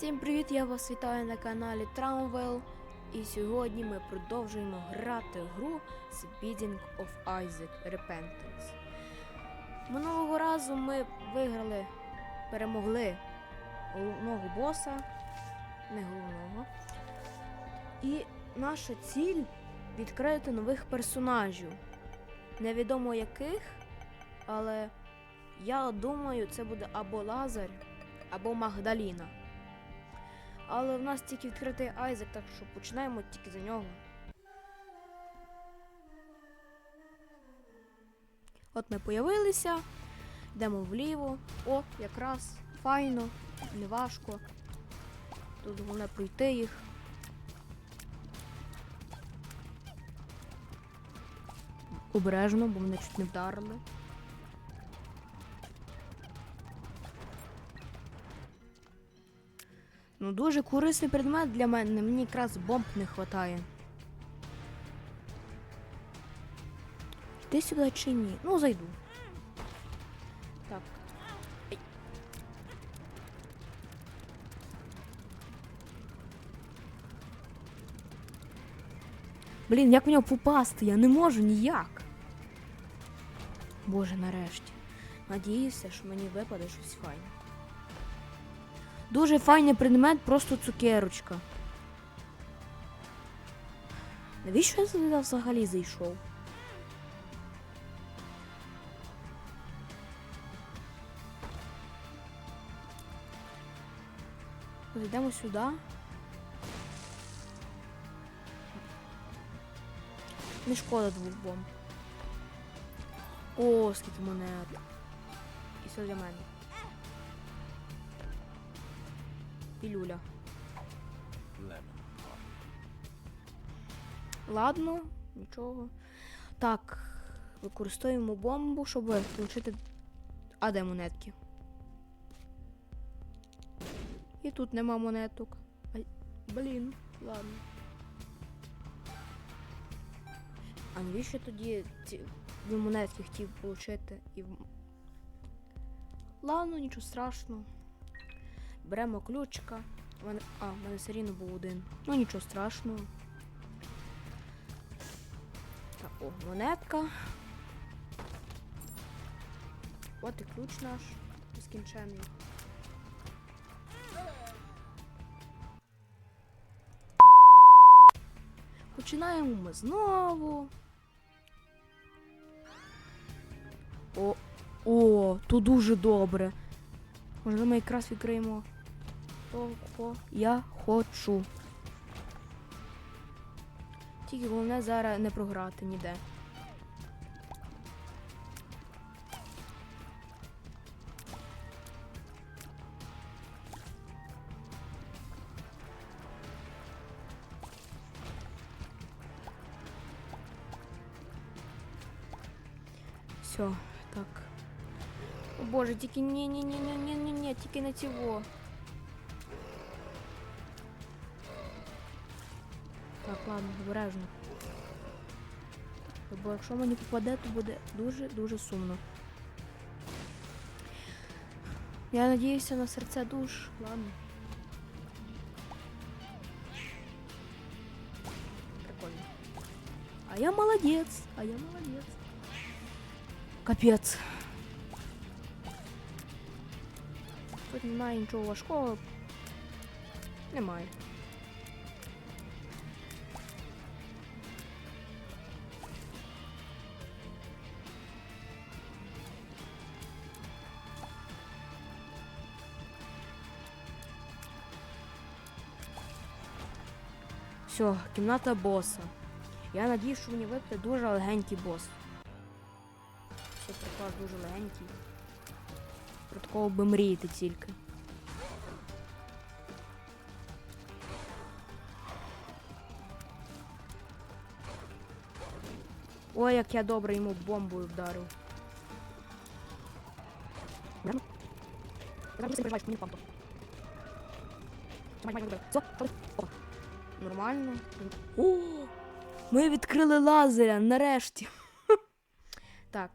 Всім привіт! Я вас вітаю на каналі Tramwell. І сьогодні ми продовжуємо грати гру Speeding of Isaac Repentance. Минулого разу ми виграли, перемогли головного боса, не головного. І наша ціль відкрити нових персонажів. Невідомо яких, але я думаю, це буде або Лазар, або Магдаліна. Але в нас тільки відкритий Айзек, так що починаємо тільки за нього. От ми появилися, йдемо вліво. О, якраз файно, не важко. Тут головне пройти їх. Обережно, бо мене чуть не вдарили. Ну, дуже корисний предмет для мене. Мені якраз бомб не вистачає. Йти сюди чи ні? Ну, зайду. Так. Блін, як в нього попасти? Я не можу ніяк. Боже, нарешті. Надіюся, що мені випаде щось файне. Дуже файний предмет, просто цукерочка. Навіщо я сюди взагалі зайшов? Йдемо сюди. Не шкода двох бомб. О, скільки монет. І все для мене. Пілюля. Ладно, нічого. Так, використовуємо бомбу, щоб отримати. А де монетки? І тут нема монеток. Ай, блін, ладно. А навіщо тоді ці дві монетки хотів отримати і. Ладно, нічого страшного. Беремо ключика. А, в мене все рівно був один. Ну нічого страшного. Так, о, монетка. От і ключ наш нескінчений. Починаємо ми знову. О, о, то дуже добре. Можливо, ми якраз відкриємо того, я хочу. Тільки головне зараз не програти ніде. Все, так. О боже, тільки ні, ні, ні, ні, ні, ні, ні, тільки не цього. Так, ладно, обережно. Бо якщо мені попаде, то буде дуже-дуже сумно. Я надіюся на серце душ. Ладно. Прикольно. А я молодець, а я молодець. Капець. Тут немає нічого важкого. Немає. Все, кімната боса. Я надіюсь, що мені випаде дуже легенький бос. Все приклад дуже легенький. Про такого би мріяти тільки. Ой, як я добре йому бомбою вдарив. Прямо? Не пам'ятаю. Тримай, тримай, добре. Все, Нормально. О, ми відкрили лазеря, нарешті. так.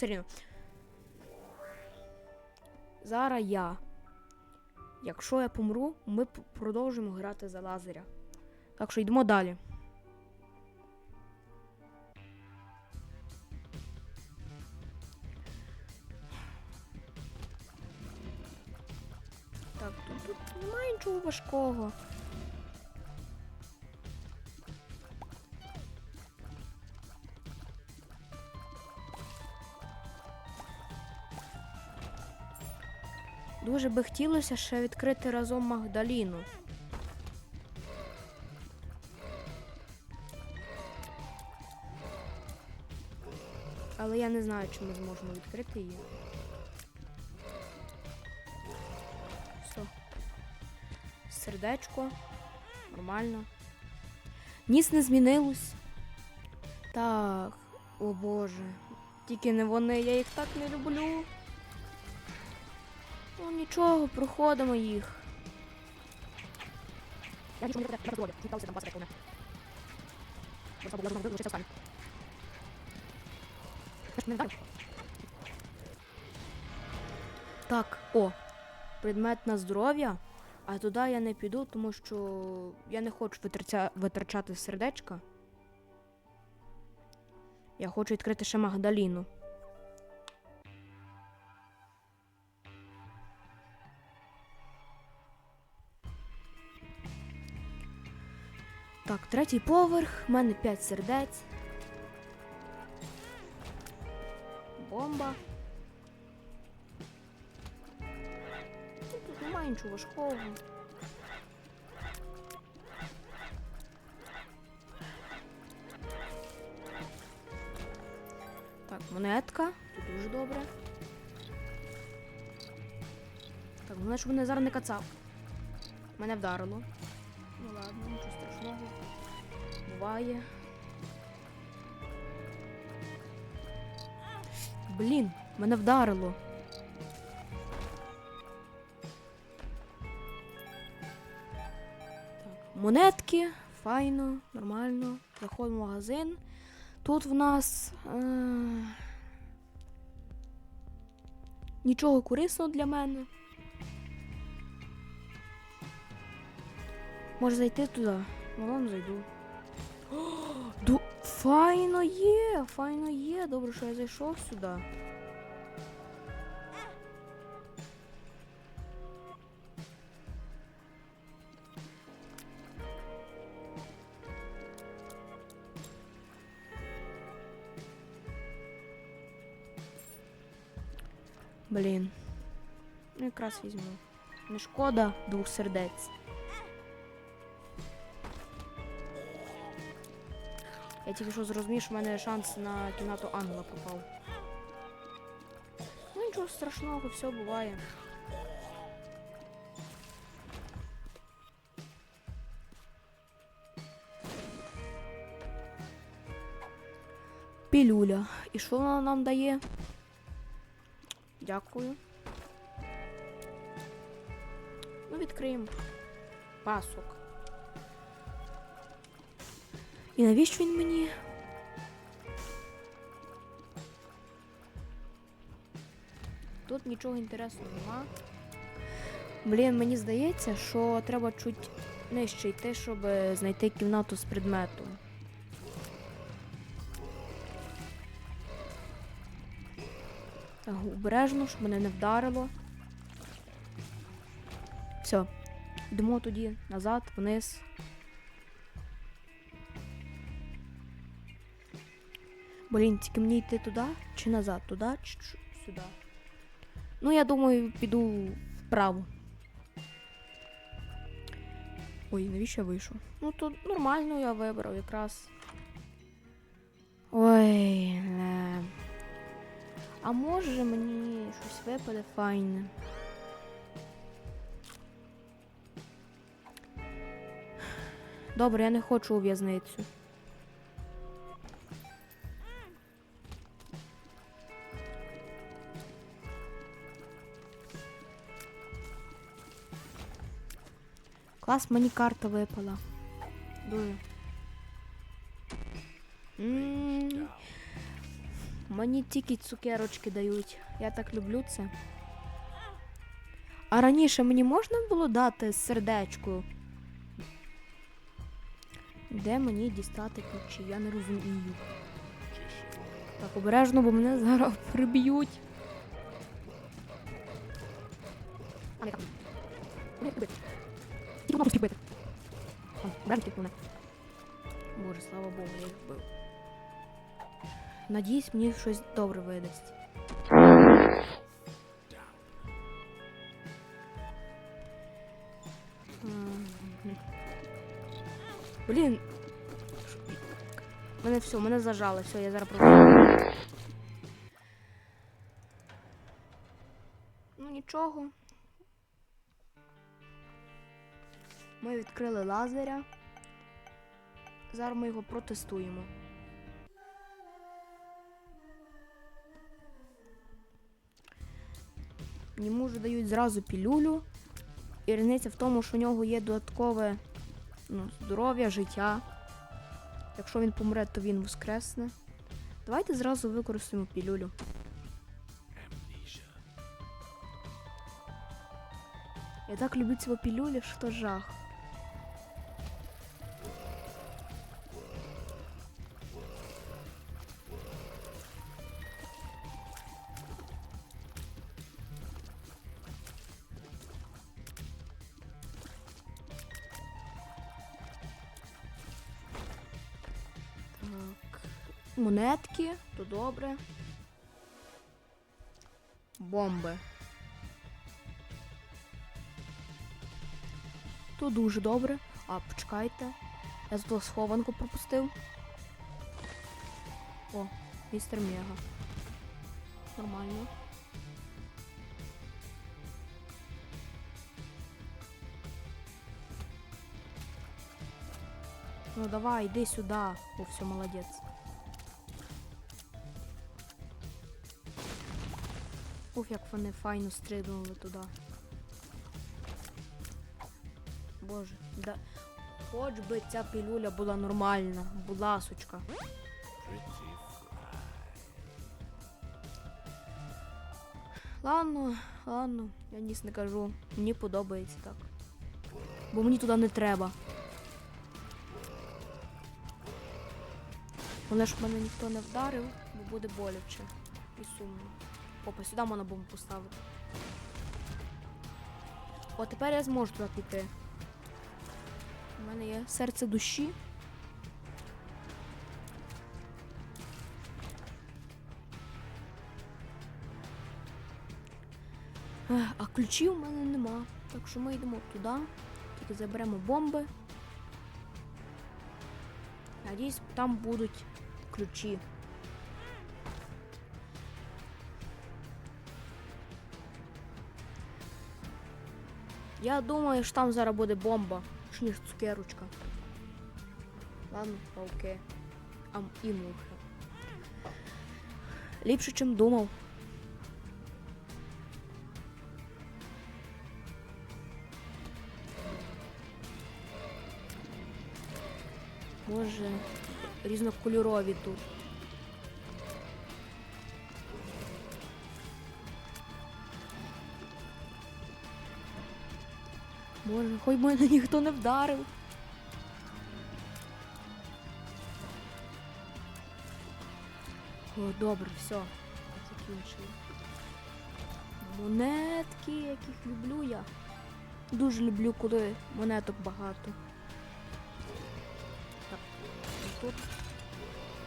все рівно. Зараз я. Якщо я помру, ми продовжимо грати за лазеря. Так що йдемо далі. Немає важкого. Дуже би хотілося ще відкрити разом Магдаліну. Але я не знаю, чи ми зможемо відкрити її. Сердечко. Нормально. Ніс не змінилось. Так, о боже. Тільки не вони, я їх так не люблю. Ну нічого, проходимо їх. Так, о, предмет на здоров'я. А туди я не піду, тому що я не хочу витрача... витрачати сердечка. Я хочу відкрити ще Магдаліну. Так, третій поверх, в мене 5 сердець. Бомба. Нічого важкого. Так, монетка. Тут дуже добре. Так, головне, щоб мене зараз не кацав. Мене вдарило. Ну ладно, нічого страшного. Буває. Блін, мене вдарило. Монетки, файно, нормально. Заходимо в магазин. Тут в нас. Е... Нічого корисного для мене. Може зайти туди? Ну, ладно, зайду. О, ду... Файно є, файно є. Добре, що я зайшов сюди. Блін. Ну, якраз візьму. Не шкода двох сердець. Я тільки що зрозумів, що в мене шанс на кімнату ангела пропав. Ну нічого страшного, все буває. Пілюля. І що вона нам дає? Дякую. Ну, відкриємо. Пасок. І навіщо він мені? Тут нічого інтересного нема. Блін, мені здається, що треба чуть нижче йти, щоб е, знайти кімнату з предметом. Так, обережно, щоб мене не вдарило. Все. Йдемо тоді назад, вниз. Блін, тільки мені йти туди чи назад? Туди чи ч- сюди? Ну, я думаю, піду вправо. Ой, навіщо я вийшов? Ну тут нормально я вибрав якраз. Ой. Не. А може мені щось випаде файне. Добре, я не хочу у в'язницю. Клас, мені карта випала. Дуже. М, мені тільки цукерочки дають. Я так люблю це. А раніше мені можна було дати сердечко? Де мені дістати ключі? Я не розумію. Так, обережно, бо мене зараз приб'ють. Боже, слава Богу, я їх вбив. Надіюсь, мені щось добре видасть. Блін. Мене все, мене зажали, все, я зараз проведу. Ну нічого. Ми відкрили лазеря. Зараз ми його протестуємо. Йому вже дають зразу пілюлю. І різниця в тому, що у нього є додаткове ну, здоров'я, життя. Якщо він помре, то він воскресне. Давайте зразу використаємо пілюлю. Я так люблю цього пілюлі, що жах. Монетки, то добре. Бомби. То дуже добре. А, почекайте. Я зато схованку пропустив. О, містер Мега. Нормально. Ну давай, иди сюда. О, все, молодец. Ух, як вони файно стрибнули туди. Боже, да. Хоч би ця пілюля була нормальна, будь ласочка. Ладно, ладно, я ніс не кажу. Мені подобається так. Бо мені туди не треба. Головне, щоб мене ніхто не вдарив, бо буде боляче і сумно. Опа, сюди можна бомбу поставити. О, тепер я зможу туди піти. У мене є серце душі. А ключів у мене нема. Так що ми йдемо туди. Тільки заберемо бомби. Надіюсь, там будуть ключі. Я думаю, що там зараз буде бомба. Точніше, цукерочка. Ладно, пауки. Ам і мухи. Ліпше, чим думав. Боже, різнокольорові тут. Боже, хоч мене ніхто не вдарив. О, добре, все. Закінчили. Монетки, яких люблю я. Дуже люблю, коли монеток багато. Так, тут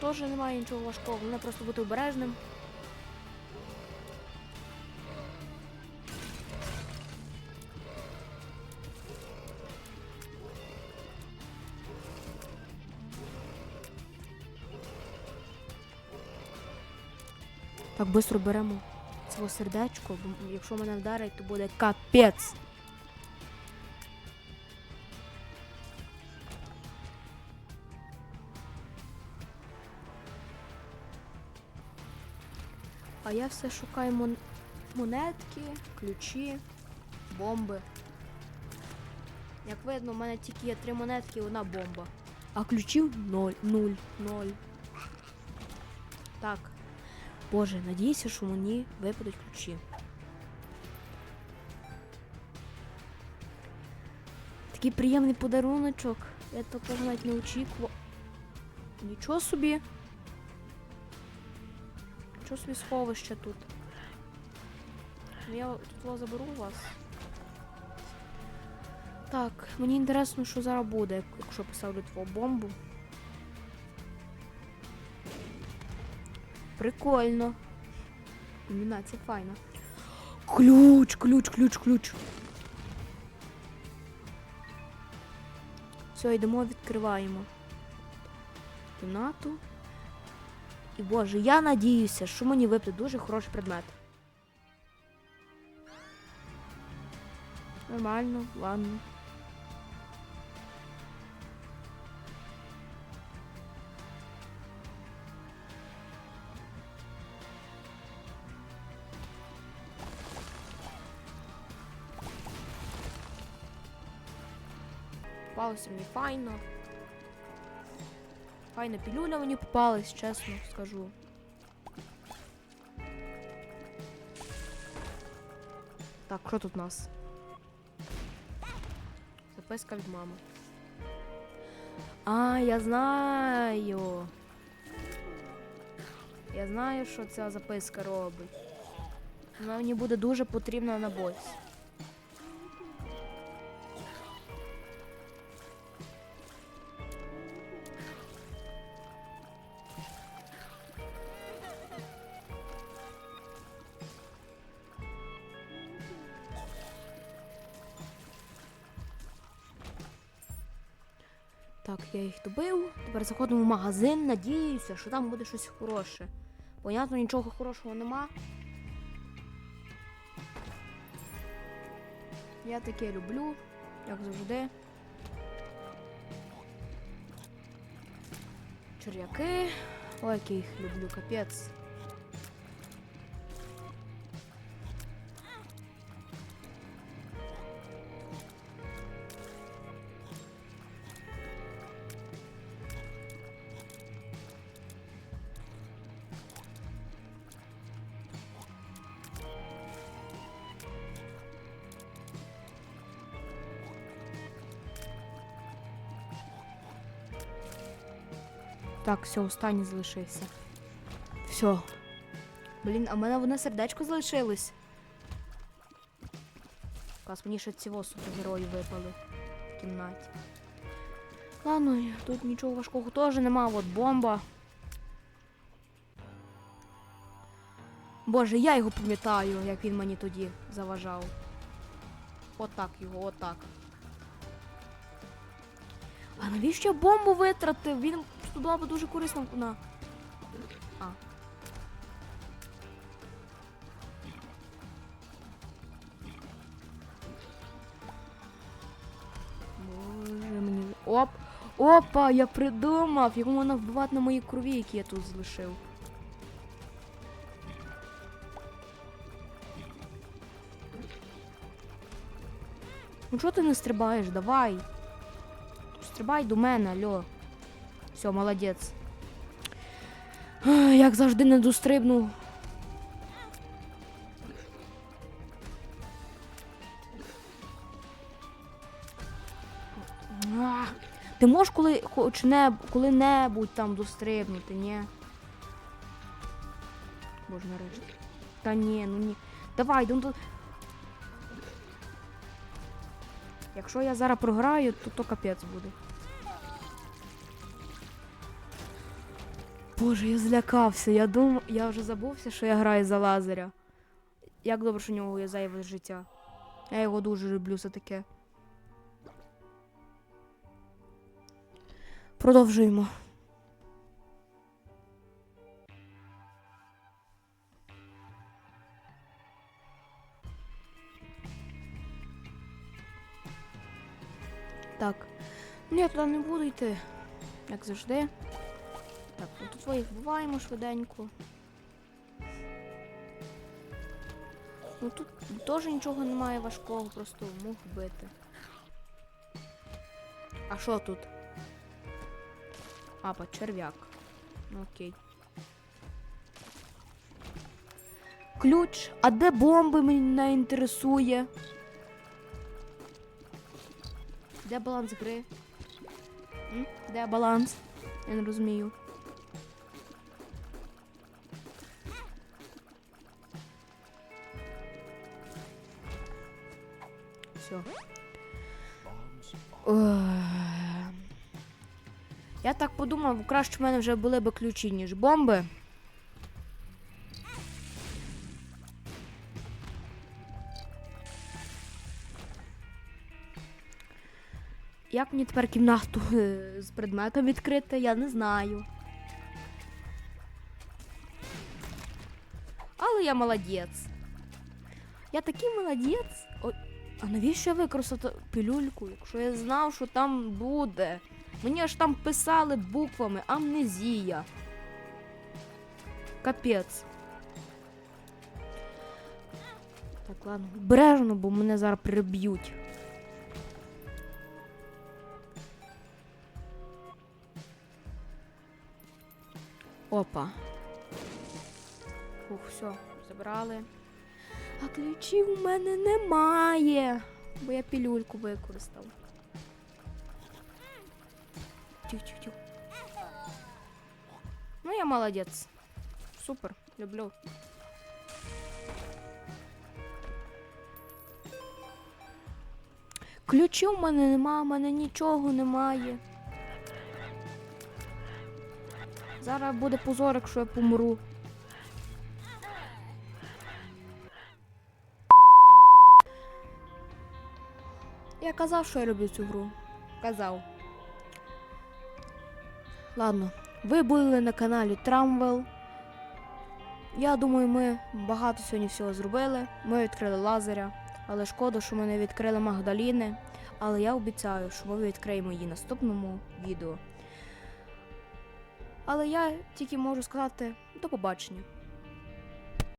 теж немає нічого важкого, головне просто бути обережним. Так швидко беремо це сердечко, бо якщо мене вдарить, то буде капець. А я все шукаю мон... монетки, ключі, бомби. Як видно, в мене тільки є три монетки і одна бомба. А ключів ноль, нуль, ноль. Так. Боже, надіюся, що мені випадуть ключі. Такий приємний подаруночок. Я такого навіть не очікував. Нічого собі. Нічого собі сховище тут. Ну, Я тут заберу у вас. Так, мені інтересно, що зараз буде, якщо поставлю твою бомбу. Прикольно. Ілюмінація файна. Ключ, ключ, ключ, ключ. Все, йдемо, відкриваємо кімнату. І боже, я надіюся, що мені випаде дуже хороший предмет. Нормально, ладно. Попалося мені файно. Файна пілюля мені попалась, чесно скажу. Так, що тут у нас? Записка від мами. А, я знаю. Я знаю, що ця записка робить. Вона мені буде дуже потрібна на босі. Так, я їх добив. Тепер заходимо в магазин, надіюся, що там буде щось хороше. Понятно, нічого хорошого нема. Я таке люблю, як завжди. Черв'яки. Ой, як я їх люблю, капець. Так, все, останній залишився. Все. Блін, а в мене одне сердечко залишилось. Клас, мені ще цього супергерої випали в кімнаті. Ладно, тут нічого важкого теж нема, от бомба. Боже, я його пам'ятаю, як він мені тоді заважав. Отак його, отак. А навіщо я бомбу витратив? Він б дуже корисна на. А. Боже мені. Оп! Опа! Я придумав! Його можна вбивати на моїй крові, які я тут залишив. Ну чого ти не стрибаєш? Давай. Стрибай до мене, алло. Все, молодець. Як завжди не дострибнув. Ти можеш коли хоч не коли-небудь там дострибнути, ні? Боже, нарешті. Та ні, ну ні. Давай, ну то. Якщо я зараз програю, то то капець буде. Боже, я злякався. Я дум... я вже забувся, що я граю за лазаря. Як добре, що у нього є зайве життя. Я його дуже люблю за таке. Продовжуємо. Так. Ну я туди не буду йти, як завжди. Так, тут їх вбиваємо швиденько. Ну тут теж нічого немає важкого, просто мух бити. А що тут? А, па, черв'як. Ну окей. ключ, а де бомби мене інтересує? Де баланс гри? М? Де баланс? Я не розумію. Все. Я так подумав, краще в мене вже були б ключі, ніж бомби. Як мені тепер кімнату е, з предметом відкрити, я не знаю. Але я молодець. Я такий молодець. А навіщо я використав ту пілюльку, якщо я знав, що там буде? Мені аж там писали буквами амнезія. Капець. Так, ладно, обережно, бо мене зараз приб'ють. Опа. Ух, все, забрали. А ключів у мене немає, бо я пілюльку використав. Тю-тю-тю. Ну, я молодець. Супер, люблю. Ключів у мене немає, у мене нічого немає. Зараз буде позор, якщо я помру. Казав, що я люблю цю гру. Казав. Ладно, ви були на каналі Трамвел. Я думаю, ми багато сьогодні всього зробили. Ми відкрили лазеря, але шкода, що ми не відкрили Магдаліни. Але я обіцяю, що ми відкриємо її в наступному відео. Але я тільки можу сказати до побачення.